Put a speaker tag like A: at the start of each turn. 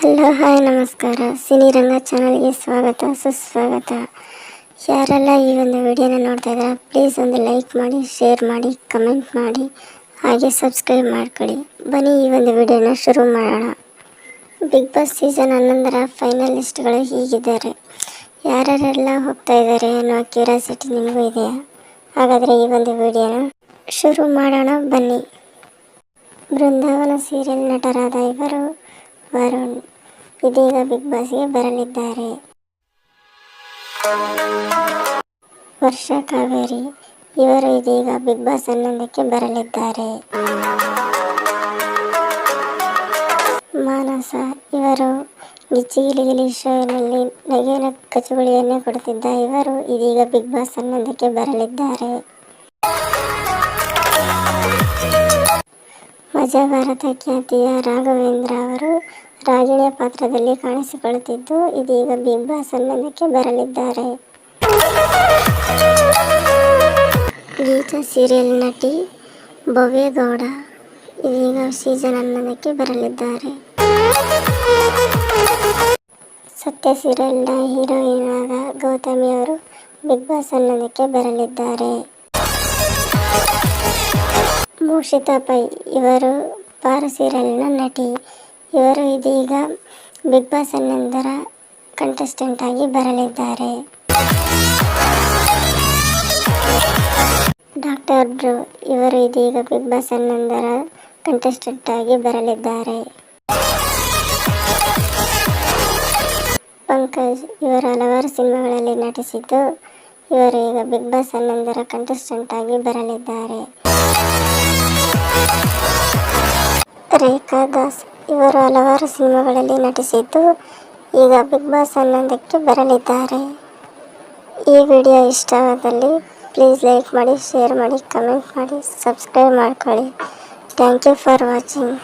A: Hello, hi, ನಮಸ್ಕಾರ. ಸಿನಿರಂಗ ಚಾನಲ್ಗೆ ಸ್ವಾಗತ, ಸುಸ್ವಾಗತ. ಯಾರೆಲ್ಲ ಈ ಒಂದು ವಿಡಿಯೋನ ನೋಡ್ತಾ ಇದ್ದಾರೆ, ಪ್ಲೀಸ್ ಒಂದು ಲೈಕ್ ಮಾಡಿ, ಶೇರ್ ಮಾಡಿ, ಕಮೆಂಟ್ ಮಾಡಿ, ಹಾಗೆ ಸಬ್ಸ್ಕ್ರೈಬ್ ಮಾಡ್ಕೊಳ್ಳಿ. ಬನ್ನಿ ಈ ಒಂದು ವಿಡಿಯೋನ ಶುರು ಮಾಡೋಣ. ಬಿಗ್ ಬಾಸ್ ಸೀಸನ್ ಹನ್ನೊಂದರ ಫೈನಲಿಸ್ಟ್ಗಳು ಹೀಗಿದ್ದಾರೆ. ಯಾರ್ಯಾರೆಲ್ಲ ಹೋಗ್ತಾ ಇದ್ದಾರೆ ಅನ್ನೋ ಕ್ಯೂರಿಯಾಸಿಟಿ ನಿಮಗೂ ಇದೆಯಾ? ಹಾಗಾದರೆ ಈ ಒಂದು ವಿಡಿಯೋನ ಶುರು ಮಾಡೋಣ, ಬನ್ನಿ. ಬೃಂದಾವನ ಸೀರಿಯಲ್ ನಟರಾದ ಇವರು ವರುಣ್ ಇದೀಗ ಬಿಗ್ ಬಾಸ್ಗೆ ಬರಲಿದ್ದಾರೆ. ವರ್ಷ ಕಾವೇರಿ, ಇವರು ಇದೀಗ ಬಿಗ್ ಬಾಸ್ ಹನ್ನೊಂದಕ್ಕೆ ಬರಲಿದ್ದಾರೆ. ಮಾನಸ, ಇವರು ಗಿಚ್ಚಿ ಗಿಲಿ ಗಿಲಿ ಶೋನಲ್ಲಿ ನಗೆಯ ಕಚುಗುಳಿಯನ್ನೇ ಕೊಡುತ್ತಿದ್ದ ಇವರು ಇದೀಗ ಬಿಗ್ ಬಾಸ್ ಹನ್ನೊಂದಕ್ಕೆ ಬರಲಿದ್ದಾರೆ. ಮಜಾ ಭಾರತ ಖ್ಯಾತಿಯ ರಾಘವೇಂದ್ರ ಅವರು ರಾಗಿಣಿಯ ಪಾತ್ರದಲ್ಲಿ ಕಾಣಿಸಿಕೊಳ್ಳುತ್ತಿದ್ದು, ಇದೀಗ ಬಿಗ್ ಬಾಸ್ ಹನ್ನೊಂದಕ್ಕೆ ಬರಲಿದ್ದಾರೆ. ಗೀತಾ ಸೀರಿಯಲ್ ನಟಿ ಭವ್ಯಗೌಡ ಇದೀಗ ಸೀಸನ್ ಹನ್ನೊಂದಕ್ಕೆ ಬರಲಿದ್ದಾರೆ. ಸತ್ಯ ಸೀರಿಯಲ್ನ ಹೀರೋಯಿನ್ ಆದ ಗೌತಮಿ ಅವರು ಬಿಗ್ ಬಾಸ್ ಹನ್ನೊಂದಕ್ಕೆ ಬರಲಿದ್ದಾರೆ. ಮೂಷಿತಾ ಪೈ ಇವರು ಪಾರ ಸೀರಿಯಲ್ನ ನಟಿ. ಇವರು ಇದೀಗ ಬಿಗ್ ಬಾಸ್ ಹನ್ನೊಂದರ ಕಂಟೆಸ್ಟೆಂಟ್ ಆಗಿ ಬರಲಿದ್ದಾರೆ. ಡಾಕ್ಟರ್ ಬ್ರೋ ಇವರು ಇದೀಗ ಬಿಗ್ ಬಾಸ್ ಹನ್ನೊಂದರ ಕಂಟೆಸ್ಟೆಂಟ್ ಆಗಿ ಬರಲಿದ್ದಾರೆ. ಪಂಕಜ್ ಇವರು ಹಲವಾರು ಸಿನಿಮಾಗಳಲ್ಲಿ ನಟಿಸಿದ್ದು ಇವರು ಈಗ ಬಿಗ್ ಬಾಸ್ ಹನ್ನೊಂದರ ಕಂಟೆಸ್ಟೆಂಟ್ ಆಗಿ ಬರಲಿದ್ದಾರೆ. ರೇಖಾ ದಾಸ್ ಇವರು ಹಲವಾರು ಸಿನಿಮಾಗಳಲ್ಲಿ ನಟಿಸಿದ್ದು ಈಗ ಬಿಗ್ ಬಾಸ್ ಹನ್ನೊಂದಕ್ಕೆ ಬರಲಿದ್ದಾರೆ. ಈ ವಿಡಿಯೋ ಇಷ್ಟವಾದಲ್ಲಿ ಪ್ಲೀಸ್ ಲೈಕ್ ಮಾಡಿ ಶೇರ್ ಮಾಡಿ ಕಮೆಂಟ್ ಮಾಡಿ ಸಬ್ಸ್ಕ್ರೈಬ್ ಮಾಡ್ಕೊಳ್ಳಿ. Thank you for watching